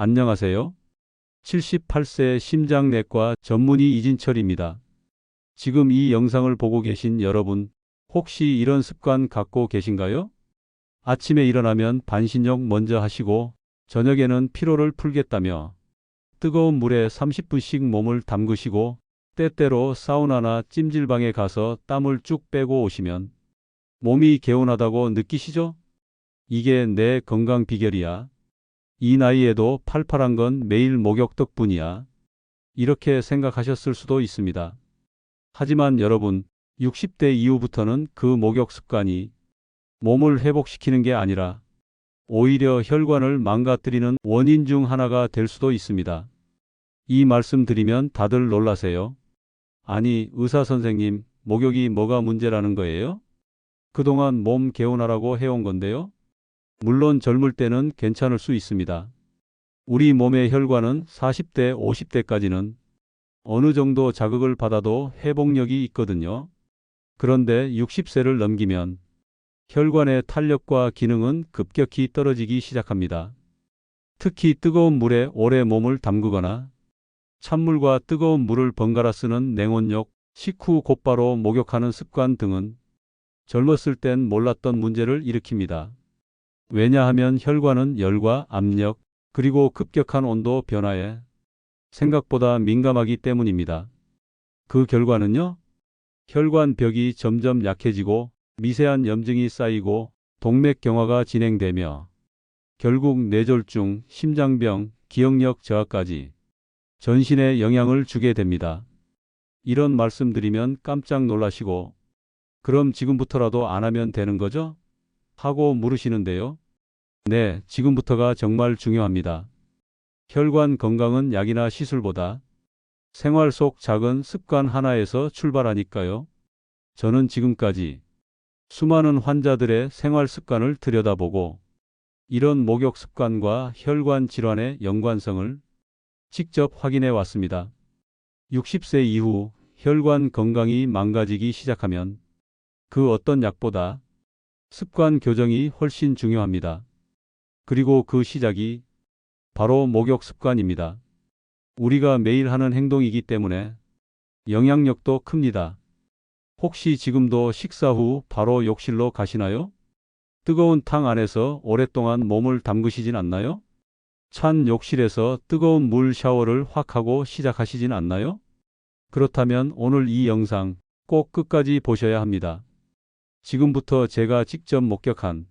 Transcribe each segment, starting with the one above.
안녕하세요. 78세 심장내과 전문의 이진철입니다. 지금 이 영상을 보고 계신 여러분, 혹시 이런 습관 갖고 계신가요? 아침에 일어나면 반신욕 먼저 하시고, 저녁에는 피로를 풀겠다며, 뜨거운 물에 30분씩 몸을 담그시고, 때때로 사우나나 찜질방에 가서 땀을 쭉 빼고 오시면, 몸이 개운하다고 느끼시죠? 이게 내 건강 비결이야. 이 나이에도 팔팔한 건 매일 목욕 덕분이야. 이렇게 생각하셨을 수도 있습니다. 하지만 여러분, 60대 이후부터는 그 목욕 습관이 몸을 회복시키는 게 아니라 오히려 혈관을 망가뜨리는 원인 중 하나가 될 수도 있습니다. 이 말씀 드리면 다들 놀라세요. 아니, 의사 선생님, 목욕이 뭐가 문제라는 거예요? 그동안 몸 개운하라고 해온 건데요. 물론 젊을 때는 괜찮을 수 있습니다. 우리 몸의 혈관은 40대, 50대까지는 어느 정도 자극을 받아도 회복력이 있거든요. 그런데 60세를 넘기면 혈관의 탄력과 기능은 급격히 떨어지기 시작합니다. 특히 뜨거운 물에 오래 몸을 담그거나 찬물과 뜨거운 물을 번갈아 쓰는 냉온욕, 식후 곧바로 목욕하는 습관 등은 젊었을 땐 몰랐던 문제를 일으킵니다. 왜냐하면 혈관은 열과 압력, 그리고 급격한 온도 변화에 생각보다 민감하기 때문입니다. 그 결과는요? 혈관 벽이 점점 약해지고 미세한 염증이 쌓이고 동맥 경화가 진행되며 결국 뇌졸중, 심장병, 기억력 저하까지 전신에 영향을 주게 됩니다. 이런 말씀드리면 깜짝 놀라시고 그럼 지금부터라도 안 하면 되는 거죠? 하고 물으시는데요. 네, 지금부터가 정말 중요합니다. 혈관 건강은 약이나 시술보다 생활 속 작은 습관 하나에서 출발하니까요. 저는 지금까지 수많은 환자들의 생활 습관을 들여다보고 이런 목욕 습관과 혈관 질환의 연관성을 직접 확인해 왔습니다. 60세 이후 혈관 건강이 망가지기 시작하면 그 어떤 약보다 습관 교정이 훨씬 중요합니다. 그리고 그 시작이 바로 목욕 습관입니다. 우리가 매일 하는 행동이기 때문에 영향력도 큽니다. 혹시 지금도 식사 후 바로 욕실로 가시나요? 뜨거운 탕 안에서 오랫동안 몸을 담그시진 않나요? 찬 욕실에서 뜨거운 물 샤워를 확 하고 시작하시진 않나요? 그렇다면 오늘 이 영상 꼭 끝까지 보셔야 합니다. 지금부터 제가 직접 목격한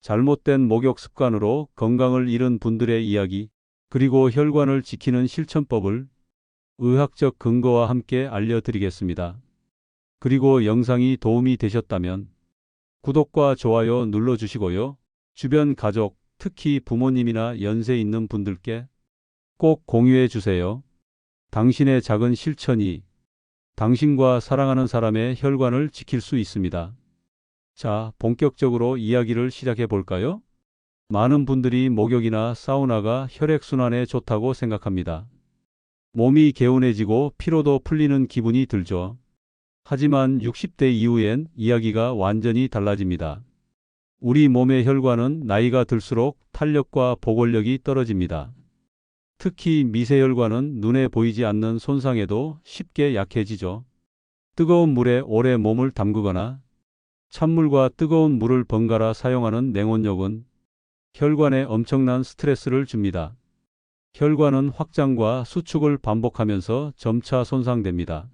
잘못된 목욕 습관으로 건강을 잃은 분들의 이야기, 그리고 혈관을 지키는 실천법을 의학적 근거와 함께 알려드리겠습니다. 그리고 영상이 도움이 되셨다면 구독과 좋아요 눌러주시고요. 주변 가족, 특히 부모님이나 연세 있는 분들께 꼭 공유해 주세요. 당신의 작은 실천이 당신과 사랑하는 사람의 혈관을 지킬 수 있습니다. 자, 본격적으로 이야기를 시작해 볼까요? 많은 분들이 목욕이나 사우나가 혈액순환에 좋다고 생각합니다. 몸이 개운해지고 피로도 풀리는 기분이 들죠. 하지만 60대 이후엔 이야기가 완전히 달라집니다. 우리 몸의 혈관은 나이가 들수록 탄력과 보골력이 떨어집니다. 특히 미세혈관은 눈에 보이지 않는 손상에도 쉽게 약해지죠. 뜨거운 물에 오래 몸을 담그거나 찬물과 뜨거운 물을 번갈아 사용하는 냉온욕은 혈관에 엄청난 스트레스를 줍니다. 혈관은 확장과 수축을 반복하면서 점차 손상됩니다.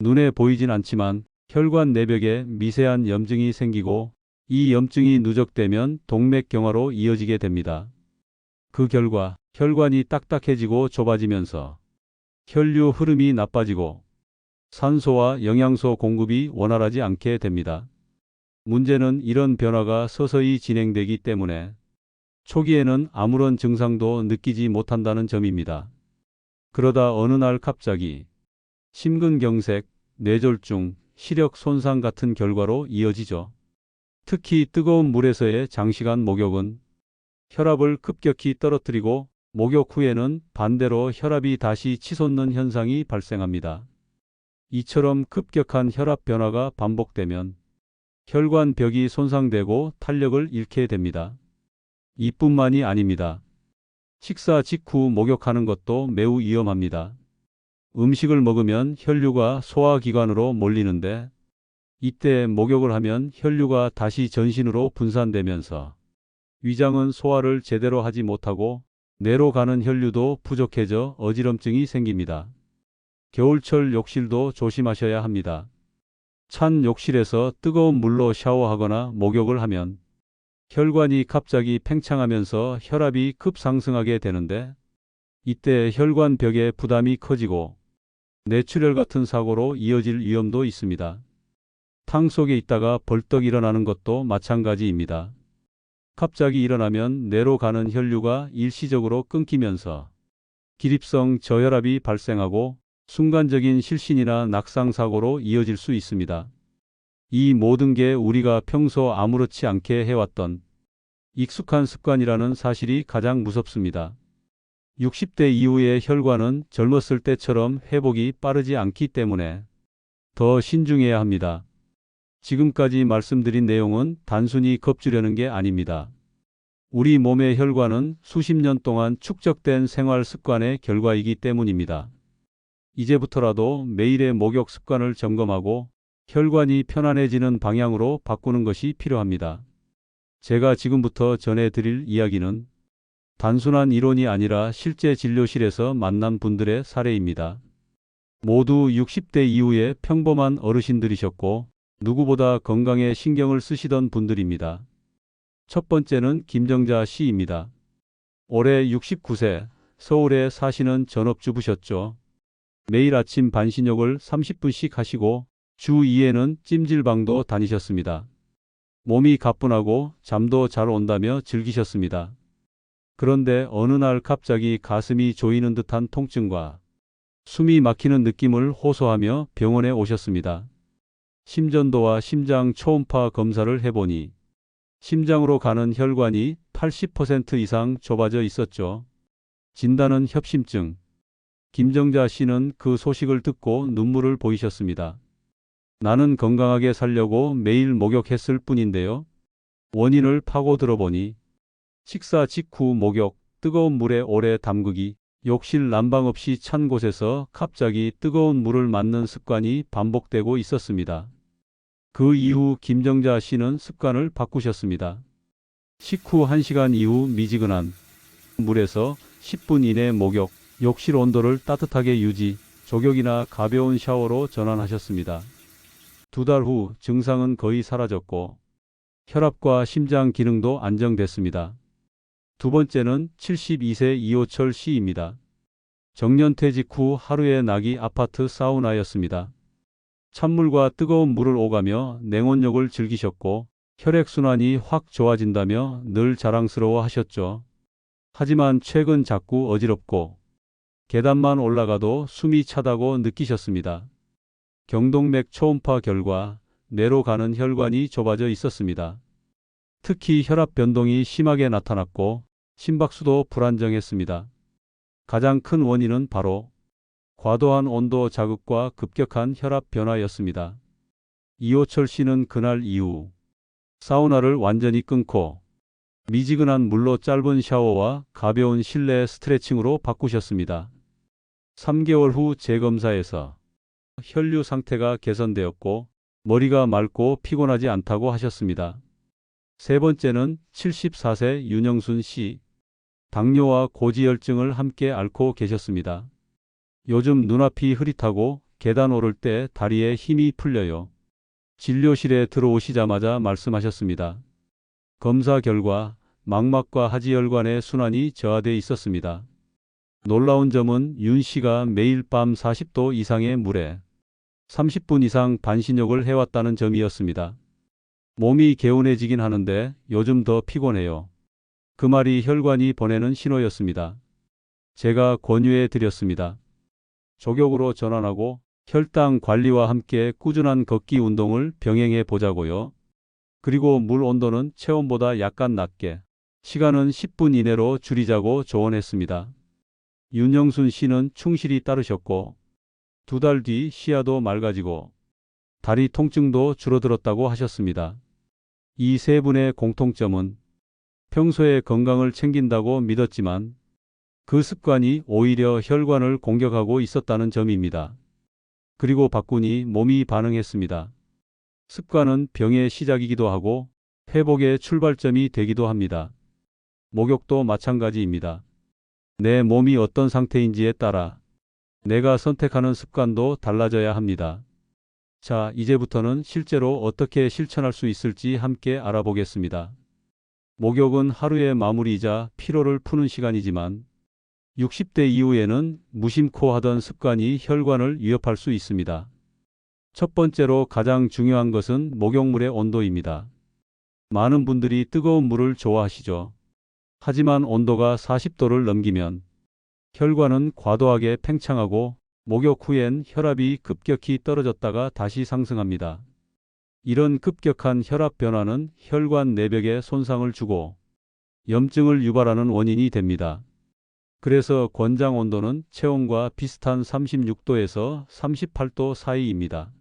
눈에 보이진 않지만 혈관 내벽에 미세한 염증이 생기고 이 염증이 누적되면 동맥경화로 이어지게 됩니다. 그 결과 혈관이 딱딱해지고 좁아지면서 혈류 흐름이 나빠지고 산소와 영양소 공급이 원활하지 않게 됩니다. 문제는 이런 변화가 서서히 진행되기 때문에 초기에는 아무런 증상도 느끼지 못한다는 점입니다. 그러다 어느 날 갑자기 심근경색, 뇌졸중, 시력 손상 같은 결과로 이어지죠. 특히 뜨거운 물에서의 장시간 목욕은 혈압을 급격히 떨어뜨리고 목욕 후에는 반대로 혈압이 다시 치솟는 현상이 발생합니다. 이처럼 급격한 혈압 변화가 반복되면 혈관 벽이 손상되고 탄력을 잃게 됩니다. 이뿐만이 아닙니다. 식사 직후 목욕하는 것도 매우 위험합니다. 음식을 먹으면 혈류가 소화기관으로 몰리는데 이때 목욕을 하면 혈류가 다시 전신으로 분산되면서 위장은 소화를 제대로 하지 못하고 뇌로 가는 혈류도 부족해져 어지럼증이 생깁니다. 겨울철 욕실도 조심하셔야 합니다. 찬 욕실에서 뜨거운 물로 샤워하거나 목욕을 하면 혈관이 갑자기 팽창하면서 혈압이 급상승하게 되는데 이때 혈관 벽에 부담이 커지고 뇌출혈 같은 사고로 이어질 위험도 있습니다. 탕 속에 있다가 벌떡 일어나는 것도 마찬가지입니다. 갑자기 일어나면 뇌로 가는 혈류가 일시적으로 끊기면서 기립성 저혈압이 발생하고 순간적인 실신이나 낙상 사고로 이어질 수 있습니다. 이 모든 게 우리가 평소 아무렇지 않게 해왔던 익숙한 습관이라는 사실이 가장 무섭습니다. 60대 이후의 혈관은 젊었을 때처럼 회복이 빠르지 않기 때문에 더 신중해야 합니다. 지금까지 말씀드린 내용은 단순히 겁주려는 게 아닙니다. 우리 몸의 혈관은 수십 년 동안 축적된 생활 습관의 결과이기 때문입니다. 이제부터라도 매일의 목욕 습관을 점검하고 혈관이 편안해지는 방향으로 바꾸는 것이 필요합니다. 제가 지금부터 전해드릴 이야기는 단순한 이론이 아니라 실제 진료실에서 만난 분들의 사례입니다. 모두 60대 이후에 평범한 어르신들이셨고 누구보다 건강에 신경을 쓰시던 분들입니다. 첫 번째는 김정자 씨입니다. 올해 69세 서울에 사시는 전업주부셨죠. 매일 아침 반신욕을 30분씩 하시고 주 2회는 찜질방도 다니셨습니다. 몸이 가뿐하고 잠도 잘 온다며 즐기셨습니다. 그런데 어느 날 갑자기 가슴이 조이는 듯한 통증과 숨이 막히는 느낌을 호소하며 병원에 오셨습니다. 심전도와 심장 초음파 검사를 해보니 심장으로 가는 혈관이 80% 이상 좁아져 있었죠. 진단은 협심증. 김정자 씨는 그 소식을 듣고 눈물을 보이셨습니다. 나는 건강하게 살려고 매일 목욕했을 뿐인데요. 원인을 파고 들어보니 식사 직후 목욕, 뜨거운 물에 오래 담그기, 욕실 난방 없이 찬 곳에서 갑자기 뜨거운 물을 맞는 습관이 반복되고 있었습니다. 그 이후 김정자 씨는 습관을 바꾸셨습니다. 식후 1시간 이후 미지근한 물에서 10분 이내 목욕, 욕실 온도를 따뜻하게 유지, 조격이나 가벼운 샤워로 전환하셨습니다. 두 달 후 증상은 거의 사라졌고 혈압과 심장 기능도 안정됐습니다. 두 번째는 72세 이호철 씨입니다. 정년퇴직 후 하루의 낙이 아파트 사우나였습니다. 찬물과 뜨거운 물을 오가며 냉온욕을 즐기셨고 혈액순환이 확 좋아진다며 늘 자랑스러워 하셨죠. 하지만 최근 자꾸 어지럽고 계단만 올라가도 숨이 차다고 느끼셨습니다. 경동맥 초음파 결과 뇌로 가는 혈관이 좁아져 있었습니다. 특히 혈압 변동이 심하게 나타났고 심박수도 불안정했습니다. 가장 큰 원인은 바로 과도한 온도 자극과 급격한 혈압 변화였습니다. 이호철 씨는 그날 이후 사우나를 완전히 끊고 미지근한 물로 짧은 샤워와 가벼운 실내 스트레칭으로 바꾸셨습니다. 3개월 후 재검사에서 혈류 상태가 개선되었고 머리가 맑고 피곤하지 않다고 하셨습니다. 세 번째는 74세 윤영순 씨. 당뇨와 고지혈증을 함께 앓고 계셨습니다. 요즘 눈앞이 흐릿하고 계단 오를 때 다리에 힘이 풀려요. 진료실에 들어오시자마자 말씀하셨습니다. 검사 결과 망막과 하지혈관의 순환이 저하돼 있었습니다. 놀라운 점은 윤 씨가 매일 밤 40도 이상의 물에 30분 이상 반신욕을 해왔다는 점이었습니다. 몸이 개운해지긴 하는데 요즘 더 피곤해요. 그 말이 혈관이 보내는 신호였습니다. 제가 권유해 드렸습니다. 조격으로 전환하고 혈당 관리와 함께 꾸준한 걷기 운동을 병행해 보자고요. 그리고 물 온도는 체온보다 약간 낮게 시간은 10분 이내로 줄이자고 조언했습니다. 윤영순 씨는 충실히 따르셨고 두 달 뒤 시야도 맑아지고 다리 통증도 줄어들었다고 하셨습니다. 이 세 분의 공통점은 평소에 건강을 챙긴다고 믿었지만 그 습관이 오히려 혈관을 공격하고 있었다는 점입니다. 그리고 바꾸니 몸이 반응했습니다. 습관은 병의 시작이기도 하고 회복의 출발점이 되기도 합니다. 목욕도 마찬가지입니다. 내 몸이 어떤 상태인지에 따라 내가 선택하는 습관도 달라져야 합니다. 자, 이제부터는 실제로 어떻게 실천할 수 있을지 함께 알아보겠습니다. 목욕은 하루의 마무리이자 피로를 푸는 시간이지만 60대 이후에는 무심코 하던 습관이 혈관을 위협할 수 있습니다. 첫 번째로 가장 중요한 것은 목욕물의 온도입니다. 많은 분들이 뜨거운 물을 좋아하시죠. 하지만 온도가 40도를 넘기면 혈관은 과도하게 팽창하고 목욕 후엔 혈압이 급격히 떨어졌다가 다시 상승합니다. 이런 급격한 혈압 변화는 혈관 내벽에 손상을 주고 염증을 유발하는 원인이 됩니다. 그래서 권장 온도는 체온과 비슷한 36도에서 38도 사이입니다.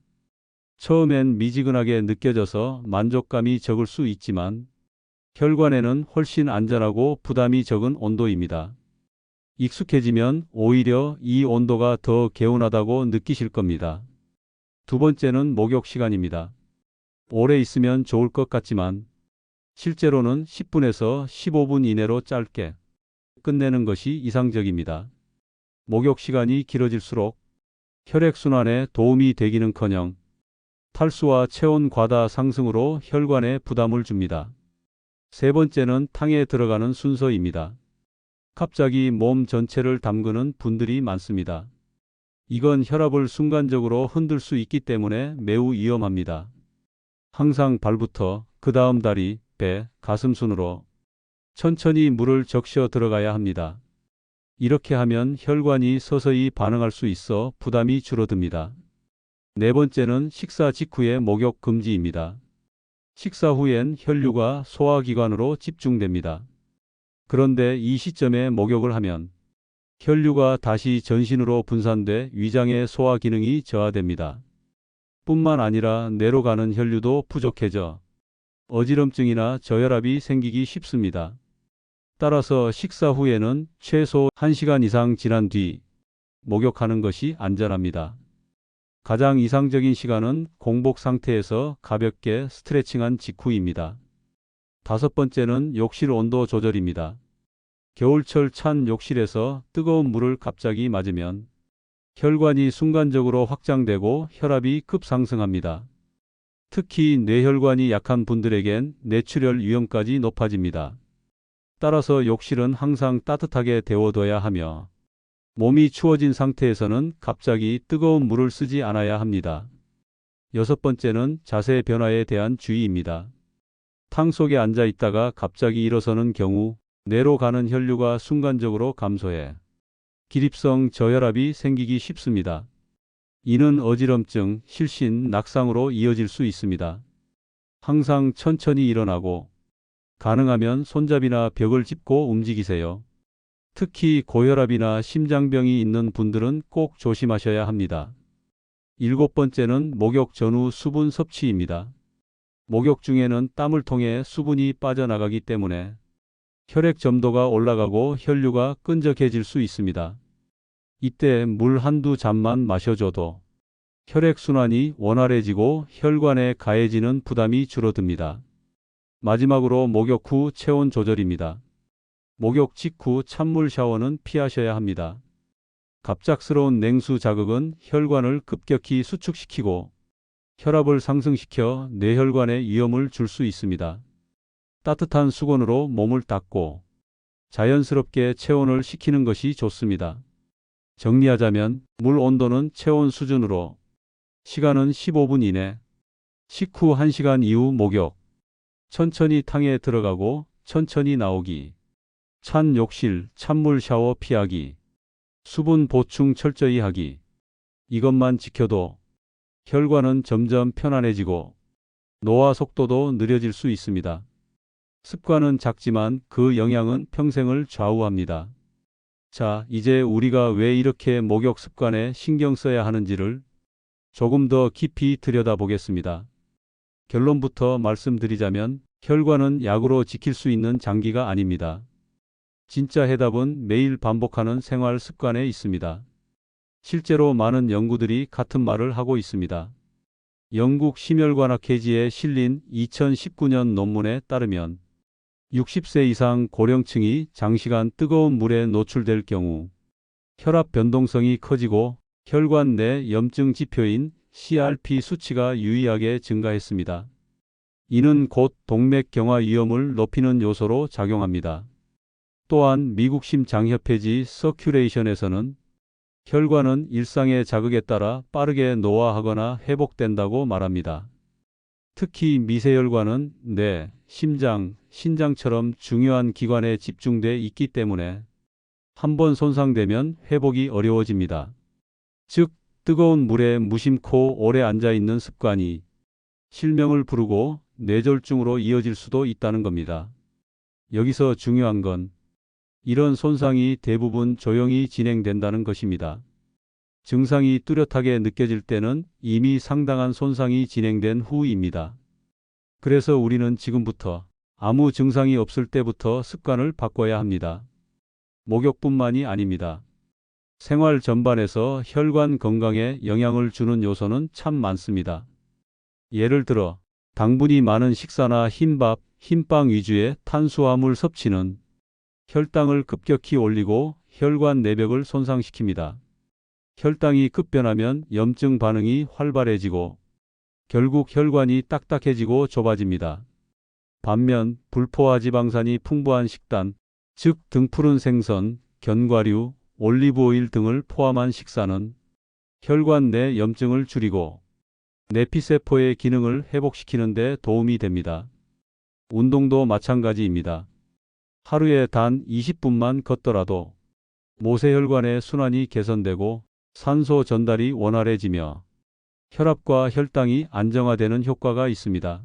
처음엔 미지근하게 느껴져서 만족감이 적을 수 있지만 혈관에는 훨씬 안전하고 부담이 적은 온도입니다. 익숙해지면 오히려 이 온도가 더 개운하다고 느끼실 겁니다. 두 번째는 목욕 시간입니다. 오래 있으면 좋을 것 같지만 실제로는 10분에서 15분 이내로 짧게 끝내는 것이 이상적입니다. 목욕 시간이 길어질수록 혈액순환에 도움이 되기는커녕 탈수와 체온 과다 상승으로 혈관에 부담을 줍니다. 세 번째는 탕에 들어가는 순서입니다. 갑자기 몸 전체를 담그는 분들이 많습니다. 이건 혈압을 순간적으로 흔들 수 있기 때문에 매우 위험합니다. 항상 발부터 그 다음 다리, 배, 가슴 순으로 천천히 물을 적셔 들어가야 합니다. 이렇게 하면 혈관이 서서히 반응할 수 있어 부담이 줄어듭니다. 네 번째는 식사 직후의 목욕 금지입니다. 식사 후엔 혈류가 소화기관으로 집중됩니다. 그런데 이 시점에 목욕을 하면 혈류가 다시 전신으로 분산돼 위장의 소화 기능이 저하됩니다. 뿐만 아니라 뇌로 가는 혈류도 부족해져 어지럼증이나 저혈압이 생기기 쉽습니다. 따라서 식사 후에는 최소 1시간 이상 지난 뒤 목욕하는 것이 안전합니다. 가장 이상적인 시간은 공복 상태에서 가볍게 스트레칭한 직후입니다. 다섯 번째는 욕실 온도 조절입니다. 겨울철 찬 욕실에서 뜨거운 물을 갑자기 맞으면 혈관이 순간적으로 확장되고 혈압이 급상승합니다. 특히 뇌혈관이 약한 분들에겐 뇌출혈 위험까지 높아집니다. 따라서 욕실은 항상 따뜻하게 데워둬야 하며 몸이 추워진 상태에서는 갑자기 뜨거운 물을 쓰지 않아야 합니다. 여섯 번째는 자세 변화에 대한 주의입니다. 탕 속에 앉아 있다가 갑자기 일어서는 경우 뇌로 가는 혈류가 순간적으로 감소해 기립성 저혈압이 생기기 쉽습니다. 이는 어지럼증, 실신, 낙상으로 이어질 수 있습니다. 항상 천천히 일어나고 가능하면 손잡이나 벽을 짚고 움직이세요. 특히 고혈압이나 심장병이 있는 분들은 꼭 조심하셔야 합니다. 일곱 번째는 목욕 전후 수분 섭취입니다. 목욕 중에는 땀을 통해 수분이 빠져나가기 때문에 혈액 점도가 올라가고 혈류가 끈적해질 수 있습니다. 이때 물 한두 잔만 마셔줘도 혈액순환이 원활해지고 혈관에 가해지는 부담이 줄어듭니다. 마지막으로 목욕 후 체온 조절입니다. 목욕 직후 찬물 샤워는 피하셔야 합니다. 갑작스러운 냉수 자극은 혈관을 급격히 수축시키고 혈압을 상승시켜 뇌혈관에 위험을 줄 수 있습니다. 따뜻한 수건으로 몸을 닦고 자연스럽게 체온을 식히는 것이 좋습니다. 정리하자면 물 온도는 체온 수준으로 시간은 15분 이내 식후 1시간 이후 목욕 천천히 탕에 들어가고 천천히 나오기 찬 욕실 찬물 샤워 피하기 수분 보충 철저히 하기 이것만 지켜도 혈관은 점점 편안해지고 노화 속도도 느려질 수 있습니다. 습관은 작지만 그 영향은 평생을 좌우합니다. 자, 이제 우리가 왜 이렇게 목욕 습관에 신경 써야 하는지를 조금 더 깊이 들여다보겠습니다. 결론부터 말씀드리자면 혈관은 약으로 지킬 수 있는 장기가 아닙니다. 진짜 해답은 매일 반복하는 생활 습관에 있습니다. 실제로 많은 연구들이 같은 말을 하고 있습니다. 영국 심혈관학회지에 실린 2019년 논문에 따르면 60세 이상 고령층이 장시간 뜨거운 물에 노출될 경우 혈압 변동성이 커지고 혈관 내 염증 지표인 CRP 수치가 유의하게 증가했습니다. 이는 곧 동맥 경화 위험을 높이는 요소로 작용합니다. 또한 미국 심장협회지 서큐레이션에서는 혈관은 일상의 자극에 따라 빠르게 노화하거나 회복된다고 말합니다. 특히 미세혈관은 뇌, 심장, 신장처럼 중요한 기관에 집중돼 있기 때문에 한 번 손상되면 회복이 어려워집니다. 즉, 뜨거운 물에 무심코 오래 앉아 있는 습관이 실명을 부르고 뇌졸중으로 이어질 수도 있다는 겁니다. 여기서 중요한 건 이런 손상이 대부분 조용히 진행된다는 것입니다. 증상이 뚜렷하게 느껴질 때는 이미 상당한 손상이 진행된 후입니다. 그래서 우리는 지금부터 아무 증상이 없을 때부터 습관을 바꿔야 합니다. 목욕뿐만이 아닙니다. 생활 전반에서 혈관 건강에 영향을 주는 요소는 참 많습니다. 예를 들어 당분이 많은 식사나 흰밥, 흰빵 위주의 탄수화물 섭취는 혈당을 급격히 올리고 혈관 내벽을 손상시킵니다. 혈당이 급변하면 염증 반응이 활발해지고 결국 혈관이 딱딱해지고 좁아집니다. 반면 불포화 지방산이 풍부한 식단, 즉 등푸른 생선, 견과류, 올리브오일 등을 포함한 식사는 혈관 내 염증을 줄이고 내피세포의 기능을 회복시키는 데 도움이 됩니다. 운동도 마찬가지입니다. 하루에 단 20분만 걷더라도 모세혈관의 순환이 개선되고 산소 전달이 원활해지며 혈압과 혈당이 안정화되는 효과가 있습니다.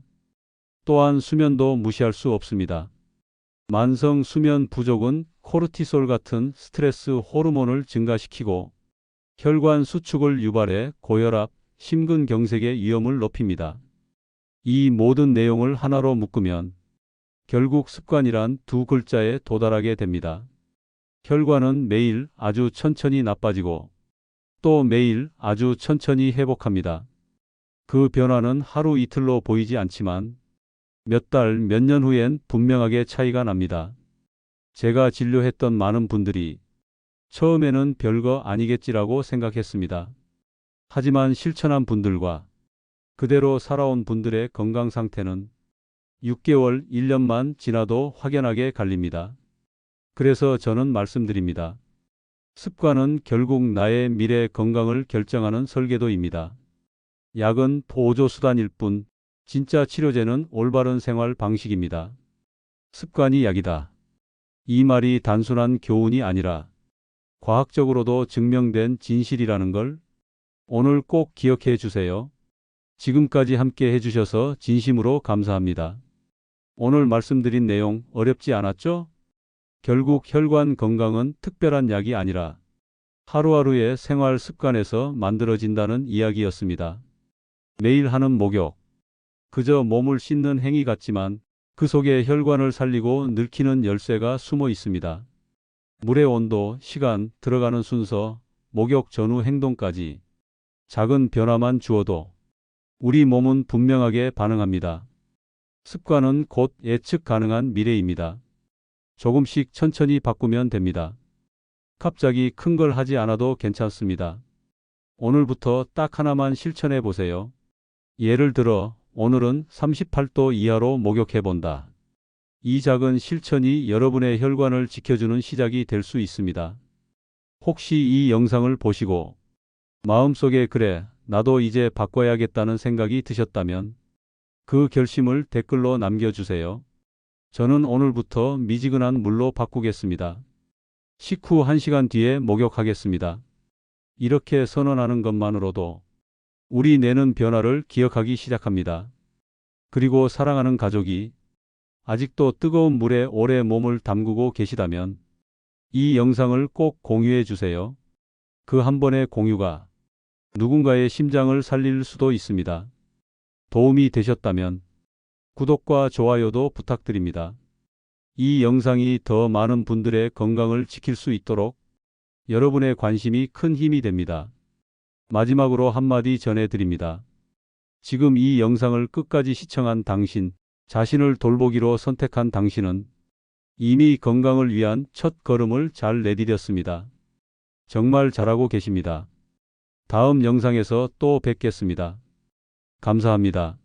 또한 수면도 무시할 수 없습니다. 만성 수면 부족은 코르티솔 같은 스트레스 호르몬을 증가시키고 혈관 수축을 유발해 고혈압, 심근경색의 위험을 높입니다. 이 모든 내용을 하나로 묶으면 결국 습관이란 두 글자에 도달하게 됩니다. 혈관은 매일 아주 천천히 나빠지고 또 매일 아주 천천히 회복합니다. 그 변화는 하루 이틀로 보이지 않지만 몇 달, 몇 년 후엔 분명하게 차이가 납니다. 제가 진료했던 많은 분들이 처음에는 별거 아니겠지라고 생각했습니다. 하지만 실천한 분들과 그대로 살아온 분들의 건강 상태는 6개월, 1년만 지나도 확연하게 갈립니다. 그래서 저는 말씀드립니다. 습관은 결국 나의 미래 건강을 결정하는 설계도입니다. 약은 보조 수단일 뿐 진짜 치료제는 올바른 생활 방식입니다. 습관이 약이다. 이 말이 단순한 교훈이 아니라 과학적으로도 증명된 진실이라는 걸 오늘 꼭 기억해 주세요. 지금까지 함께 해주셔서 진심으로 감사합니다. 오늘 말씀드린 내용 어렵지 않았죠? 결국 혈관 건강은 특별한 약이 아니라 하루하루의 생활 습관에서 만들어진다는 이야기였습니다. 매일 하는 목욕. 그저 몸을 씻는 행위 같지만 그 속에 혈관을 살리고 늙히는 열쇠가 숨어 있습니다. 물의 온도, 시간, 들어가는 순서, 목욕 전후 행동까지 작은 변화만 주어도 우리 몸은 분명하게 반응합니다. 습관은 곧 예측 가능한 미래입니다. 조금씩 천천히 바꾸면 됩니다. 갑자기 큰 걸 하지 않아도 괜찮습니다. 오늘부터 딱 하나만 실천해 보세요. 예를 들어 오늘은 38도 이하로 목욕해 본다. 이 작은 실천이 여러분의 혈관을 지켜주는 시작이 될 수 있습니다. 혹시 이 영상을 보시고 마음속에 그래, 나도 이제 바꿔야겠다는 생각이 드셨다면 그 결심을 댓글로 남겨주세요. 저는 오늘부터 미지근한 물로 바꾸겠습니다. 식후 1시간 뒤에 목욕하겠습니다. 이렇게 선언하는 것만으로도 우리 뇌는 변화를 기억하기 시작합니다. 그리고 사랑하는 가족이 아직도 뜨거운 물에 오래 몸을 담그고 계시다면 이 영상을 꼭 공유해 주세요. 그 한 번의 공유가 누군가의 심장을 살릴 수도 있습니다. 도움이 되셨다면 구독과 좋아요도 부탁드립니다. 이 영상이 더 많은 분들의 건강을 지킬 수 있도록 여러분의 관심이 큰 힘이 됩니다. 마지막으로 한마디 전해드립니다. 지금 이 영상을 끝까지 시청한 당신, 자신을 돌보기로 선택한 당신은 이미 건강을 위한 첫 걸음을 잘 내디뎠습니다. 정말 잘하고 계십니다. 다음 영상에서 또 뵙겠습니다. 감사합니다.